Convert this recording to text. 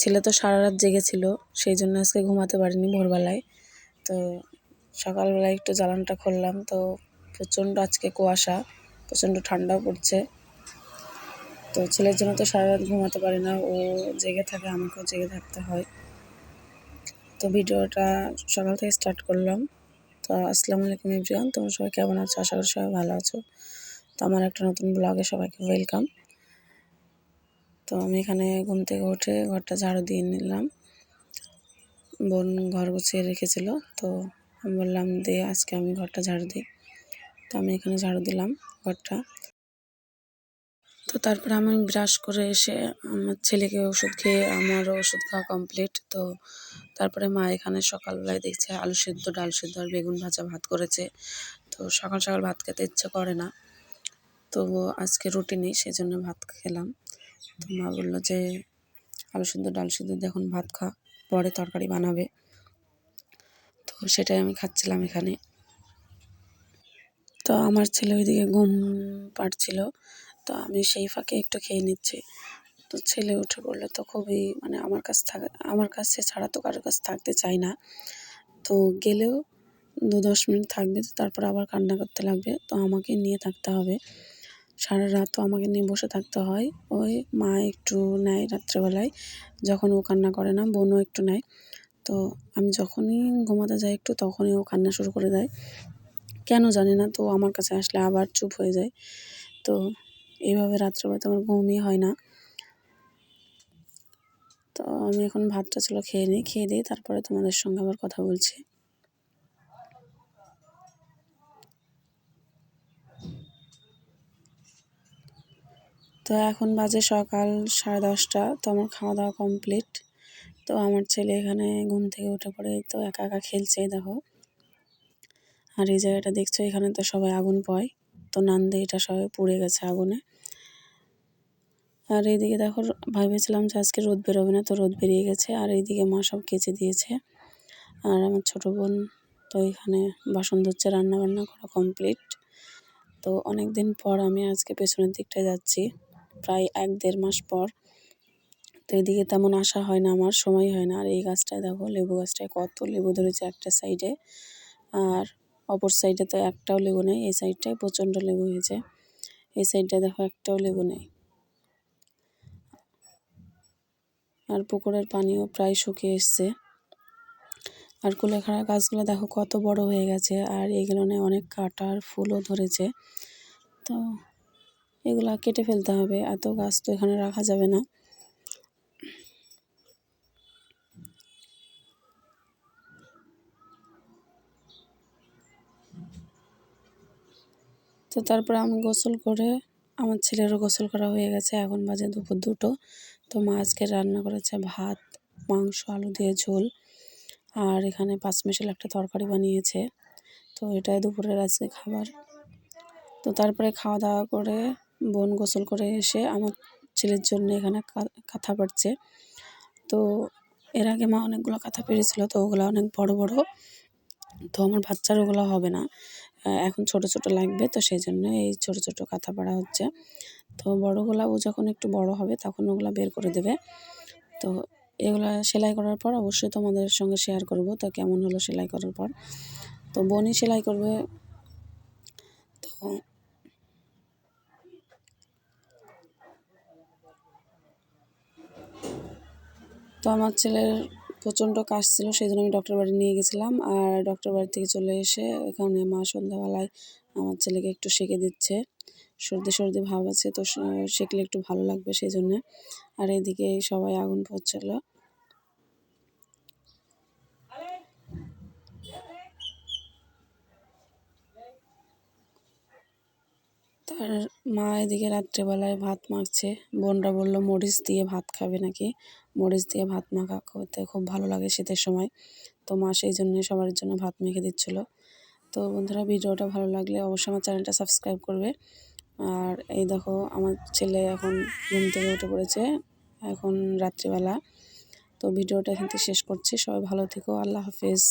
ছেলে তো সারা রাত জেগেছিল, সেই জন্য আজকে ঘুমাতে পারিনি ভোরবেলায়। তো সকালবেলায় একটু জ্বালানটা খুললাম, তো প্রচণ্ড আজকে কুয়াশা, প্রচণ্ড ঠান্ডাও পড়ছে। তো ছেলের জন্য তো সারা রাত ঘুমাতে পারি না, ও জেগে থাকে, আমাকেও জেগে থাকতে হয়। তো ভিডিওটা সকাল থেকে স্টার্ট করলাম। তো আসসালামু আলাইকুম এভরিওয়ান, তোমরা সবাই কেমন আছো? আশা করি সবাই ভালো আছো। তো আমার একটা নতুন ব্লগে সবাইকে ওয়েলকাম। তো আমি এখানে ঘুম থেকে উঠে ঘরটা ঝাড়ু দিয়ে নিলাম। বোন ঘর গুছিয়ে রেখেছিল, তো আমি বললাম, দে, আজকে আমি ঘরটা ঝাড়ু দিই। তো আমি এখানে ঝাড়ু দিলাম ঘরটা। তো তারপরে আমি ব্রাশ করে এসে আমার ছেলেকে ওষুধ খেয়ে আমারও ওষুধ খাওয়া কমপ্লিট। তো তারপরে মা এখানে সকালবেলায় দেখছে আলু সেদ্ধ, ডাল সেদ্ধ আর বেগুন ভাজা ভাত করেছে। তো সকাল সকাল ভাত খেতে ইচ্ছে করে না। তো আজকে রুটি নেই সেই জন্য ভাত খেলাম। তো মা বলল যে, আলু সেদ্ধ, ডাল সেদ্ধ দেখুন ভাত খা, পরে তরকারি বানাবে। তো সেটাই আমি খাচ্ছিলাম এখানে। তো আমার ছেলে ওইদিকে ঘুম পাড়ছিল, তো আমি সেই ফাঁকে একটু খেয়ে নিচ্ছি। তো ছেলে উঠে পড়লে তো খুবই মানে আমার কাছ থাকা, আমার কাছে ছাড়া তো কারোর কাছে থাকতে চাই না। তো গেলেও দু দশ মিনিট থাকবে তো তারপর আবার কান্না করতে লাগবে। তো আমাকে নিয়ে থাকতে হবে। সারা রাত তো আমাকে নিয়ে বসে থাকতে হয়। ওই মা একটু নেয় রাত্রেবেলায় যখন ও কান্না করে না, বোনও একটু নেয়। তো আমি যখনই ঘুমাতে যাই একটু, তখনই ও কান্না শুরু করে দেয়। কেন জানি না, তো আমার কাছে আসলে আবার চুপ হয়ে যায়। তো এইভাবে রাত্রেবেলা তো আমার ঘুমই হয় না। তো আমি এখন ভাতটা ছিল খেয়ে নিই খেয়ে দিই তারপরে তোমাদের সঙ্গে আবার কথা বলছি। তো এখন বাজে সকাল সাড়ে দশটা, তো আমার খাওয়া দাওয়া কমপ্লিট তো আমার ছেলে এখানে ঘুম থেকে উঠে পড়ে, তো একা একা খেলছে দেখো। আর এই জায়গাটা দেখছ, এখানে তো সবাই আগুন পয়। তো নান্দে এটা সবাই পুড়ে গেছে আগুনে। আর এইদিকে দেখো, ভেবেছিলাম যে আজকে রোদ বেরোবে না, তো রোদ বেরিয়ে গেছে। আর এইদিকে মা সব কেচে দিয়েছে। আর আমার ছোট বোন তো এখানে বাসন ধুচ্ছে রান্না বান্না করা কমপ্লিট তো অনেক দিন পর আমি আজকে পেছনের দিকটায় যাচ্ছি। প্রায় এক দেড় মাস পর। তো এদিকে তেমন আসা হয় না, আমার সময় হয় না। আর এই গাছটায় দেখো, লেবু গাছটায় কত লেবু ধরেছে একটা সাইডে আর অপর সাইডে তো একটাও লেবু নেই, এই সাইডটায় প্রচণ্ড লেবু হয়েছে। এই সাইডটায় দেখো একটাও লেবু নেই। আর পুকুরের পানিও প্রায় শুকিয়ে এসছে। আর কুলেখাড়া গাছগুলো দেখো কত বড় হয়ে গেছে। আর এগুলো অনেক কাটার ফুলও ধরেছে। তো এগুলা কেটে ফেলতে হবে এত গাছ তো এখানে রাখা যাবে না। তো তারপরে আমি গোসল করে, আমার ছেলেরও গোসল করা হয়ে গেছে, এখন বাজে দুপুর দুটো। তো মা আজকে রান্না করেছে ভাত, মাংস, আলু দিয়ে ঝোল, আর এখানে পাঁচ মিশাল একটা তরকারি বানিয়েছে। তো এটাই দুপুরের আজকে খাবার। তো তারপরে খাওয়া দাওয়া করে বোন গোসল করে এসে আমার ছেলের জন্য এখানে কাঁথা পাড়ছে তো এর আগে মা অনেকগুলো কাঁথা পেরেছিল তো ওগুলো অনেক বড় বড়। তো আমার বাচ্চার ওগুলো হবে না। এখন ছোট ছোট লাগবে, তো সেই জন্য এই ছোট ছোট কাঁথা পাড়া হচ্ছে। তো বড়গুলা ও যখন একটু বড় হবে, তখন ওগুলা বের করে দেবে। তো এগুলো সেলাই করার পর অবশ্যই তোমাদের সঙ্গে শেয়ার করব, তো কেমন হলো সেলাই করার পর। তো বোনই সেলাই করবে তো তো আমার ছেলের প্রচণ্ড কাশ ছিল সেই জন্য আমি ডক্টর বাড়ি নিয়ে গেছিলাম। আর ডক্টর বাড়ি থেকে চলে এসে এখানে মা সন্ধ্যাবেলায় আমার ছেলেকে একটু সেঁকে দিচ্ছে। সর্দি সর্দি ভাব আছে, তো সেঁকলে একটু ভালো লাগবে সেই জন্যে আর এদিকে সবাই আগুন পড়ছিল তার মা এদিকে রাত্রেবেলায় ভাত মাখছে। বোনরা বলল, মরিচ দিয়ে ভাত খাবে নাকি? মরিচ দিয়ে ভাত মাখা করতে খুব ভালো লাগে শীতের সময়। তো মা সেই জন্য সবার জন্য ভাত মেখে দিচ্ছিল। তো বন্ধুরা, ভিডিওটা ভালো লাগলে অবশ্যই আমার চ্যানেলটা সাবস্ক্রাইব করবে। আর এই দেখো, আমার ছেলে এখন ঘুম থেকে উঠে পড়েছে এখন রাত্রিবেলা। তো ভিডিওটা এখান থেকে শেষ করছি। সবাই ভালো থেকো। আল্লাহ হাফেজ।